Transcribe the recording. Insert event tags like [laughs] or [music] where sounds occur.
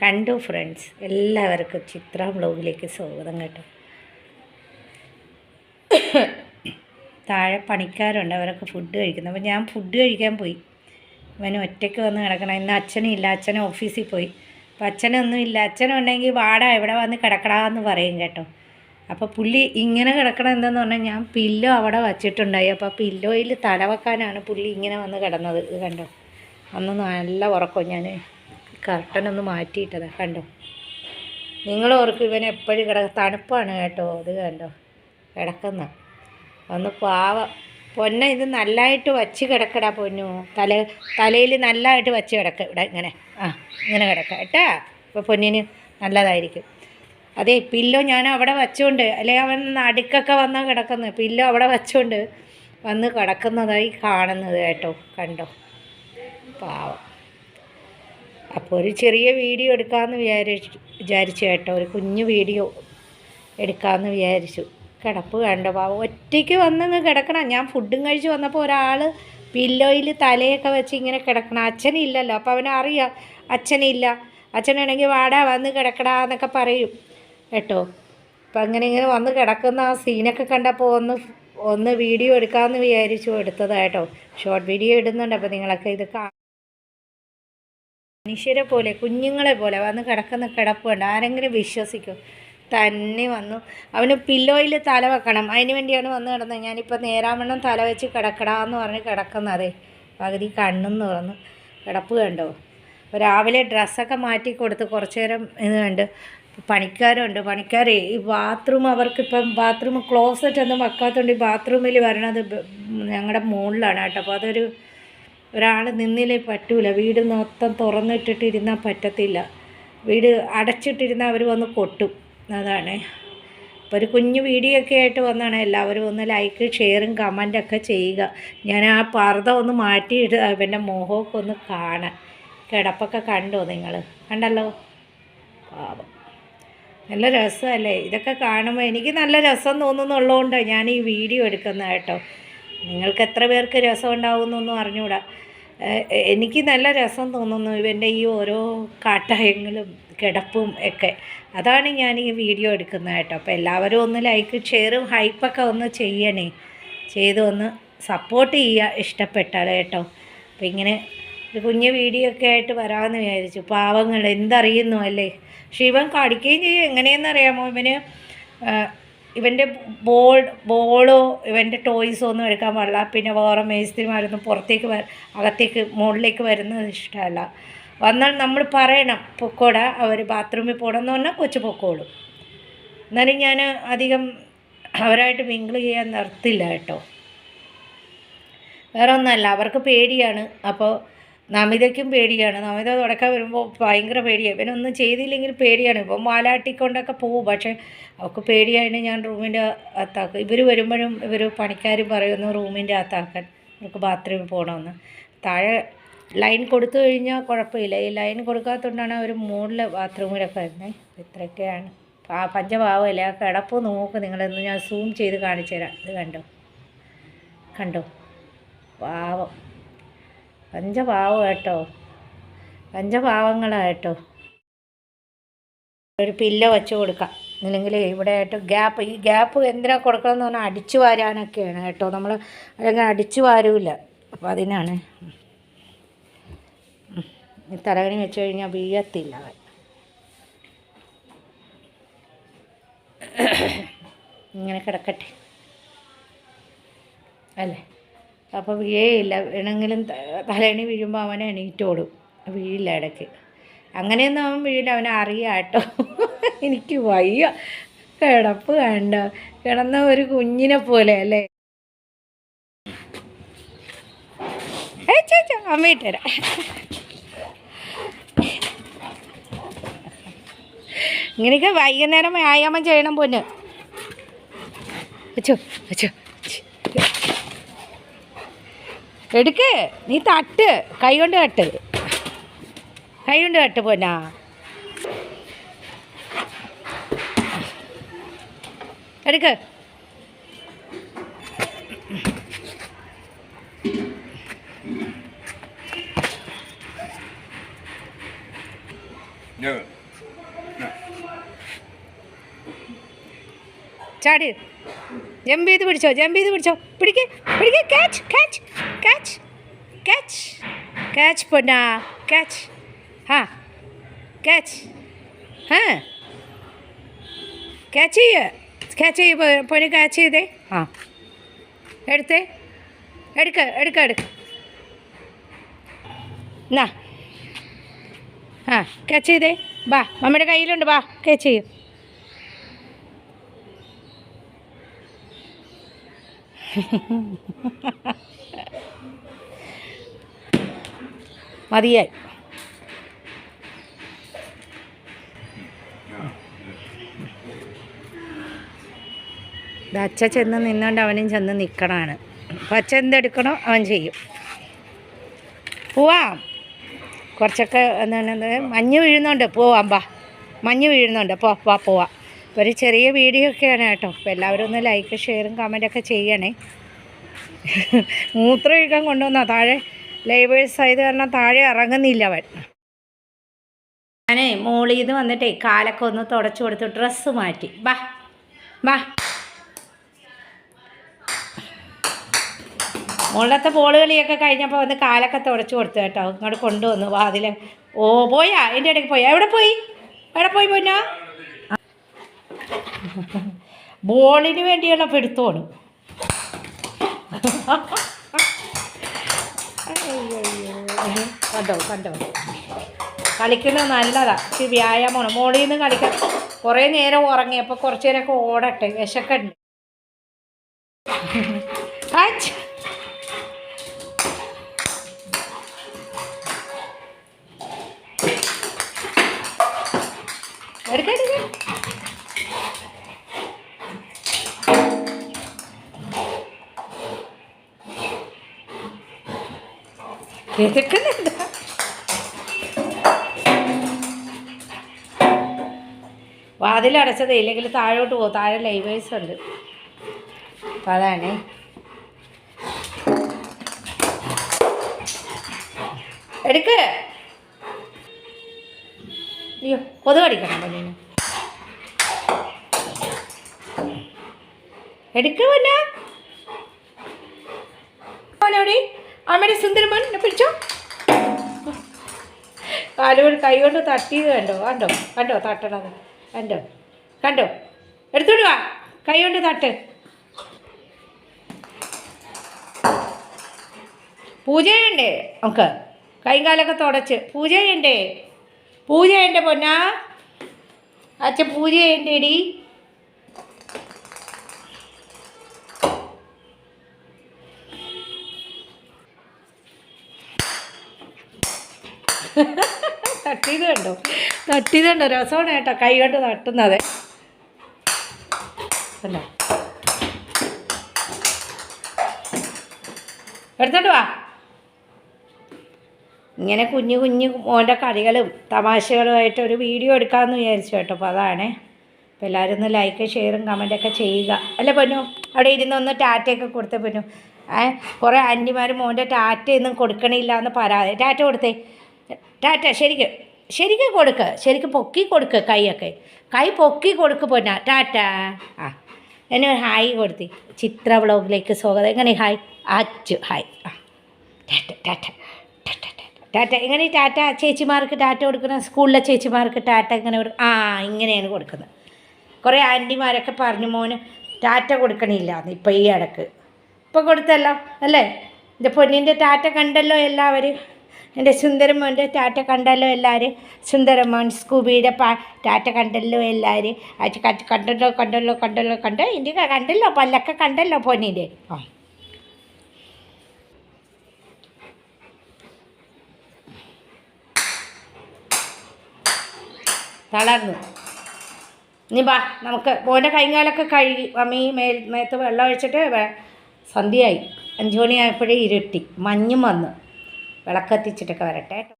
കണ്ടു ഫ്രണ്ട്സ്. എല്ലാവർക്കും ചിത്ര ബ്ലോഗിലേക്ക് സ്വാഗതം കേട്ടോ. താഴെ പണിക്കാരുണ്ട് അവരൊക്കെ ഫുഡ് കഴിക്കുന്നത് അപ്പോൾ ഞാൻ ഫുഡ് കഴിക്കാൻ പോയി. അവന് ഒറ്റയ്ക്ക് വന്ന് കിടക്കണം. ഇന്ന് അച്ഛനില്ല. അച്ഛൻ ഓഫീസിൽ പോയി. അപ്പോൾ അച്ഛനൊന്നും ഇല്ല അച്ഛനുണ്ടെങ്കിൽ വാടാ ഇവിടെ വന്ന് കിടക്കടാന്ന് പറയും കേട്ടോ. അപ്പോൾ പുള്ളി ഇങ്ങനെ കിടക്കണം എന്തെന്ന് പറഞ്ഞാൽ ഞാൻ പില്ലോ അവിടെ വച്ചിട്ടുണ്ടായി. അപ്പോൾ പില്ലോയിൽ തല വെക്കാനാണ് പുള്ളി ഇങ്ങനെ വന്ന് കിടന്നത്. ഇത് കണ്ടോ? അന്ന് നല്ല ഉറക്കം ഞാൻ കർട്ടനൊന്ന് മാറ്റിയിട്ടതാ കണ്ടോ? നിങ്ങൾ ഓർക്കും ഇവൻ എപ്പോഴും കിടക്ക തണുപ്പാണ് കേട്ടോ അത് കണ്ടോ? കിടക്കുന്ന. ഒന്ന് പാവ പൊന്ന ഇത് നല്ലതായിട്ട് വച്ച് കിടക്കടാ പൊന്നു. തല തലയിൽ നല്ലതായിട്ട് വച്ച് കിടക്ക ഇവിടെ ഇങ്ങനെ. ആ ഇങ്ങനെ കിടക്ക കേട്ടാ? ഇപ്പോൾ പൊന്നിന് നല്ലതായിരിക്കും. അതെ പില്ലോ ഞാൻ അവിടെ വച്ചുകൊണ്ട് അല്ലെങ്കിൽ അവൻ നടുക്കൊക്കെ വന്നാൽ കിടക്കുന്നത് പില്ലോ അവിടെ വച്ചുകൊണ്ട് വന്ന് കിടക്കുന്നതായി കാണുന്നത് കേട്ടോ കണ്ടോ? പാവം. അപ്പോൾ ഒരു ചെറിയ വീഡിയോ എടുക്കാമെന്ന് വിചാരിച്ചു വിചാരിച്ചു കേട്ടോ. ഒരു കുഞ്ഞു വീഡിയോ എടുക്കാമെന്ന് വിചാരിച്ചു. കിടപ്പ് കണ്ടോ. പാവം ഒറ്റയ്ക്ക് വന്നങ്ങ് കിടക്കണം. ഞാൻ ഫുഡും കഴിച്ച് വന്നപ്പോൾ ഒരാൾ പില്ലോയിൽ തലയൊക്കെ വെച്ച് ഇങ്ങനെ കിടക്കണം. അച്ഛനില്ലല്ലോ. അപ്പോൾ അവനറിയാം അച്ഛനില്ല. അച്ഛനാണെങ്കിൽ വാടാ വന്ന് കിടക്കടാ എന്നൊക്കെ പറയും കേട്ടോ. അപ്പം അങ്ങനെ ഇങ്ങനെ വന്ന് കിടക്കുന്ന ആ സീനൊക്കെ കണ്ടപ്പോൾ ഒന്ന് ഒന്ന് വീഡിയോ എടുക്കാമെന്ന് വിചാരിച്ചു എടുത്തതാട്ടോ ഷോർട്ട് വീഡിയോ ഇടുന്നുണ്ട്. അപ്പോൾ നിങ്ങളൊക്കെ ഇത് കാ മനുഷ്യരെ പോലെ കുഞ്ഞുങ്ങളെ പോലെ വന്ന് കിടക്കുന്ന കിടപ്പുണ്ട് ആരെങ്കിലും വിശ്വസിക്കും. തന്നെ വന്നു. അവന് പില്ലോയിൽ തല വെക്കണം. അതിന് വേണ്ടിയാണ് വന്ന് കിടന്നത്. ഞാനിപ്പോൾ നേരാമണ്ണം തല വെച്ച് കിടക്കടാന്ന് പറഞ്ഞ് കിടക്കുന്നതേ. പകുതി കണ്ണും തുറന്ന് കിടപ്പ് കണ്ടോ? രാവിലെ ഡ്രസ്സൊക്കെ മാറ്റി കൊടുത്ത് കുറച്ച് നേരം ഇത് കണ്ട് പണിക്കാരുണ്ട്. പണിക്കാരേ ഈ ബാത്റൂം അവർക്കിപ്പം ബാത്റൂം ക്ലോസറ്റ് ഒന്നും വെക്കാത്തതുകൊണ്ട് ഈ ബാത്റൂമിൽ വരണത് ഞങ്ങളുടെ മുകളിലാണ് കേട്ടോ. അപ്പോൾ അതൊരു ഒരാൾ നിന്നിലേ പറ്റൂല. വീട് മൊത്തം തുറന്നിട്ടിട്ടിരുന്നാൽ പറ്റത്തില്ല. വീട് അടച്ചിട്ടിരുന്നാൽ അവർ വന്ന് കൊട്ടും. അതാണ്. അപ്പോൾ ഒരു കുഞ്ഞു വീഡിയോ ഒക്കെ ആയിട്ട് വന്നാണ് എല്ലാവരും ഒന്ന് ലൈക്ക് ഷെയറും കമന്റൊക്കെ ചെയ്യുക. ഞാൻ ആ പർദ്ദ ഒന്ന് മാറ്റിയിട്ട് അവന്റെ മുഖമൊക്കെ ഒന്ന് കാണാൻ. കിടപ്പൊക്കെ കണ്ടോ നിങ്ങൾ കണ്ടല്ലോ? പാവം. നല്ല രസമല്ലേ? ഇതൊക്കെ കാണുമ്പോൾ എനിക്ക് നല്ല രസം തോന്നുന്നുള്ളതുകൊണ്ടാണ് ഞാൻ ഈ വീഡിയോ എടുക്കുന്നത് കേട്ടോ. നിങ്ങൾക്ക് എത്ര പേർക്ക് രസം ഉണ്ടാവുമെന്നൊന്നും അറിഞ്ഞുകൂടാ എനിക്ക് നല്ല രസം തോന്നുന്നു ഇവന്റെ ഈ ഓരോ കാട്ടായങ്ങളും കിടപ്പും ഒക്കെ. അതാണ് ഞാൻ ഈ വീഡിയോ എടുക്കുന്നത് കേട്ടോ. അപ്പോൾ എല്ലാവരും ഒന്ന് ലൈക്ക് ഷെയറും ഹൈപ്പൊക്കെ ഒന്ന് ചെയ്യണേ. ചെയ്ത് ഒന്ന് സപ്പോർട്ട് ചെയ്യുക ഇഷ്ടപ്പെട്ടാൽ കേട്ടോ. അപ്പോൾ ഇങ്ങനെ ഒരു കുഞ്ഞ് വീഡിയോ ഒക്കെ ആയിട്ട് വരാമെന്ന് വിചാരിച്ചു. പാവങ്ങൾ എന്തറിയുന്നു അല്ലേ? പക്ഷെ ഇവൻ കടിക്കുകയും ചെയ്യും. എങ്ങനെയെന്നറിയാമോ? ഇവന് ഇവന്റെ ബോൾ ബോളോ ഇവന്റെ ടോയ്സോ ഒന്നും എടുക്കാൻ പാടില്ല. പിന്നെ വേറെ മേസ്ത്രിമാരൊന്നും പുറത്തേക്ക് അകത്തേക്ക് മുകളിലേക്ക് വരുന്നത് ഇഷ്ടമല്ല. വന്നാൽ നമ്മൾ പറയണം പൊക്കോട അവർ ബാത്റൂമിൽ പോകണം എന്ന് പറഞ്ഞാൽ കൊച്ചു പൊക്കോളും. എന്നാലും ഞാൻ അധികം അവരായിട്ട് മിങ്കിൾ ചെയ്യാൻ നിർത്തില്ല കേട്ടോ. വേറെ ഒന്നല്ല അവർക്ക് പേടിയാണ്. അപ്പോൾ നമിതയ്ക്കും പേടിയാണ്. നമിത തുടക്കം വരുമ്പോൾ ഭയങ്കര പേടിയാണ് ഇവനൊന്നും ചെയ്തില്ലെങ്കിൽ പേടിയാണ്. ഇപ്പം വാലാട്ടിക്കൊണ്ടൊക്കെ പോകും പക്ഷേ അവൾക്ക് പേടിയായിട്ട് ഞാൻ റൂമിന്റെ അകത്താക്കും. ഇവർ വരുമ്പോഴും ഇവർ പണിക്കാരും പറയുന്നു റൂമിന്റെ അകത്താക്കാൻ അവർക്ക് ബാത്റൂമിൽ പോകണമെന്ന് താഴെ ലൈൻ കൊടുത്തു കഴിഞ്ഞാൽ കുഴപ്പമില്ല. ഈ ലൈൻ കൊടുക്കാത്തതുകൊണ്ടാണ് അവർ മുകളിൽ ബാത്റൂമിലൊക്കെ വരുന്നത് ഇത്രയൊക്കെയാണ്. ആ പഞ്ചഭാവമല്ല ആ കിടപ്പ് നോക്ക് നിങ്ങളെന്ന് ഞാൻ സൂം ചെയ്ത് കാണിച്ചു തരാം ഇത് കണ്ടോ? കണ്ടോ? പാവം. പഞ്ചപാവം കേട്ടോ. പഞ്ചപാവങ്ങളായിട്ടോ ഒരു പില്ല വെച്ച് കൊടുക്കാം. അല്ലെങ്കിൽ ഇവിടെ ആയിട്ട് ഗ്യാപ്പ് ഈ ഗ്യാപ്പ് എന്തിനാ കൊടുക്കണമെന്ന് പറഞ്ഞാൽ അടിച്ചു വാരാനൊക്കെയാണ് കേട്ടോ. നമ്മൾ അല്ലെങ്കിൽ അടിച്ചു വാരൂല. അപ്പോൾ അതിനാണ്. ഈ തലകണി വെച്ച് കഴിഞ്ഞാൽ വീഴത്തില്ല ഇങ്ങനെ കിടക്കട്ടെ. അല്ലേ? അപ്പോൾ വീഴേയില്ല. വീണെങ്കിലും തലേണി വീഴുമ്പോൾ അവൻ എണീറ്റോടും വീഴില്ല ഇടയ്ക്ക്. അങ്ങനെയൊന്നും അവൻ വീഴില്ല. അവനെ അറിയാം കേട്ടോ എനിക്ക് വയ്യ. കിടപ്പ് കണ്ട കിടന്ന ഒരു കുഞ്ഞിനെ പോലെ അല്ലേ? ചേച്ചാ അമ്മ ഇട്ടുതരാം ഇങ്ങനെയൊക്കെ വൈകുന്നേരം വ്യായാമം ചെയ്യണം പൊന്ന്. അച്ചോ വെച്ചോ എടുക്ക്. നീ തട്ട്. കൈ കൊണ്ട് തട്ട്. കൈ കൊണ്ട് തട്ട് പോന്നാ. എടുക്ക്. ചാടി. ജമ്പ് ചെയ്ത് പിടിച്ചോ. ജമ്പ് ചെയ്ത് പിടിച്ചോ. പിടിക്ക്. പിടിക്ക്. Catch catch catch catch catch പൊന്നാ catch ആ ക്യാച്ച് ആ ക്യാച്ച് ചെയ്യ. ക്യാച്ച് ചെയ്യ പൊന്ന് ക്യാച്ച് ചെയ്തേ. ആ. എടുത്തേ. എടുക്ക എടുക്ക എടുക്ക. എന്നാ ആ ക്യാച്ച് ചെയ്തേ. ബാ മമ്മിയുടെ കയ്യിലുണ്ട്. ബാ ക്യാച്ച് ചെയ്യും. [laughs] മതിയായി. അച്ഛ ചെന്ന് നിന്നുകൊണ്ട് അവനും ചെന്ന് നിൽക്കണമാണ് അപ്പം അച്ഛൻ എന്തെടുക്കണോ അവൻ ചെയ്യും. പോവാം. കുറച്ചൊക്കെ എന്താണ് മഞ്ഞ് വീഴുന്നുണ്ട്. പോവാം ബാ മഞ്ഞ് വീഴുന്നുണ്ട്. പോ വാ പോവാം. ഇപ്പോൾ ഒരു ചെറിയ വീഡിയോ ഒക്കെയാണ് കേട്ടോ. അപ്പോൾ എല്ലാവരും ഒന്ന് ലൈക്ക് ഷെയറും കമന്റൊക്കെ ചെയ്യണേ. മൂത്രം ഒഴിക്കാൻ കൊണ്ടുവന്നാ? താഴെ ലേബേഴ്സ് ആയത് കാരണം താഴെ ഇറങ്ങുന്നില്ല അവൻ. ഞാനേ മോളിൽ നിന്ന് വന്നിട്ടേ കാലൊക്കെ ഒന്ന് തുടച്ചു കൊടുത്ത് ഡ്രസ്സ് മാറ്റി. ബാ ബാ. മുകളിലത്തെ പോളുകളിയൊക്കെ കളിയൊക്കെ കഴിഞ്ഞപ്പോൾ വന്ന് കാലൊക്കെ തുടച്ചു കൊടുത്തു കേട്ടോ. ഇങ്ങോട്ട് കൊണ്ടുവന്നു. വാതിൽ ഓ പോയാ? എന്റെ ഇടയ്ക്ക് പോയാ? എവിടെ പോയി? എവിടെ പോയി പൊന്നോ? ബോളിന് വേണ്ടിയുള്ള അയ്യോ കണ്ടോ കണ്ടോ. കളിക്കുന്നത് നല്ലതാ. ഇച്ചിരി വ്യായാമമാണ്. മോളിൽ നിന്ന് കളിക്കാൻ കുറേ നേരം ഉറങ്ങി അപ്പോൾ കുറച്ച് നേരമൊക്കെ ഓടട്ടെ. വിശക്കുണ്ട്. ആച്ച് എടുക്കുന്നുണ്ട് വാതിലടച്ചത് ഇല്ലെങ്കിൽ താഴോട്ട് പോകും താഴെ ലൈവേഴ്സ് ഉണ്ട്. അപ്പം അതാണ്. എടുക്ക്. അയ്യോ കൊതു കടിക്കണം പൊന്നിന് എടുക്ക് പൊന്ന. മോനോടി. അമ്മയുടെ സുന്ദരമോൻ എന്നെ പിടിച്ചോ? കാലുകൊണ്ട് കൈ കൊണ്ട് തട്ടിയത് കണ്ടോ? കണ്ടോ? കണ്ടോ? തട്ടണത്. കണ്ടോ? കണ്ടോ? എടുത്തോണ്ട് വാ. കൈ കൊണ്ട് തട്ട്. പൂജ ചെയ്യണ്ടേ നമുക്ക്. കൈ കാലൊക്കെ തുടച്ച്. പൂജ ചെയ്യണ്ടേ പൂജ ചെയ്യണ്ടേ പൊന്നാ. അച്ഛൻ പൂജ ചെയ്യണ്ടേടി തട്ടിയത് കണ്ടോ? തട്ടിയത് കണ്ടോ? രസമാണ് കേട്ടോ. കൈ കൊണ്ട് തട്ടുന്നത്. അല്ല എടുത്തോട്ട് വാ. ഇങ്ങനെ കുഞ്ഞു കുഞ്ഞു മോന്റെ കളികളും തമാശകളുമായിട്ട് ഒരു വീഡിയോ എടുക്കാമെന്ന് വിചാരിച്ചു കേട്ടോ. അപ്പോൾ അതാണേ. അപ്പോൾ എല്ലാവരും ഒന്ന് ലൈക്ക് ഷെയറും കമന്റൊക്കെ ചെയ്യുക. അല്ല പൊന്നു അവിടെ ഇരുന്ന് ഒന്ന് ടാറ്റയൊക്കെ കൊടുത്തേ പൊന്നു. ഏ കുറേ ആന്റിമാർ മോന്റെ ടാറ്റയൊന്നും കൊടുക്കണില്ല എന്ന് പരാതി. ടാറ്റ കൊടുത്തേ. ടാറ്റ ശരിക്കും. ശരിക്കും കൊടുക്ക്. ശരിക്കും പൊക്കി കൊടുക്ക് കൈയൊക്കെ. കൈ പൊക്കി കൊടുക്ക് പൊന്ന. ടാറ്റ. ആ. എന്നെ ഒരു ഹായ് കൊടുത്തി. ചിത്ര ബ്ലോഗിലേക്ക് സ്വാഗതം. എങ്ങനെ ഹായ്? അച്ചു ഹായ്. ആ. ടാറ്റ ടാറ്റ ടാറ്റ എങ്ങനെ ടാറ്റ ചേച്ചിമാർക്ക് ടാറ്റ കൊടുക്കുന്ന സ്കൂളിലെ ചേച്ചിമാർക്ക് ടാറ്റ ഇങ്ങനെ കൊടുക്കും ആ ഇങ്ങനെയാണ് കൊടുക്കുന്നത്. കുറേ ആന്റിമാരൊക്കെ പറഞ്ഞു മോന് ടാറ്റ കൊടുക്കണില്ല ഇപ്പം ഈ ഇടയ്ക്ക്. ഇപ്പം കൊടുത്തല്ലോ അല്ലേ? എന്റെ പൊന്നിന്റെ ടാറ്റ കണ്ടല്ലോ എല്ലാവരും. എന്റെ സുന്ദരമോന്റെ ടാറ്റ കണ്ടല്ലോ എല്ലാവരും. സുന്ദരമോൻ സ്കൂബിയുടെ പാ ടാറ്റ കണ്ടല്ലോ എല്ലാവരും. അത് കണ്ട് കണ്ടല്ലോ കണ്ടല്ലോ കണ്ടല്ലോ കണ്ടോ എന്റെ കണ്ടല്ലോ പല്ലൊക്കെ കണ്ടല്ലോ പൊന്നിന്റെ. ആ. തളർന്നു. ഇനി ബാ നമുക്ക് മോന്റെ കൈകാലൊക്കെ കഴുകി. മമ്മി മേൽ മേത്ത് വെള്ളം ഒഴിച്ചിട്ട് വെ- സന്ധ്യയായി. അഞ്ചു മണിയായപ്പോഴേ ഇരുട്ടി. മഞ്ഞും വന്നു. വിളക്കത്തിച്ചിട്ടൊക്കെ വരട്ടെ.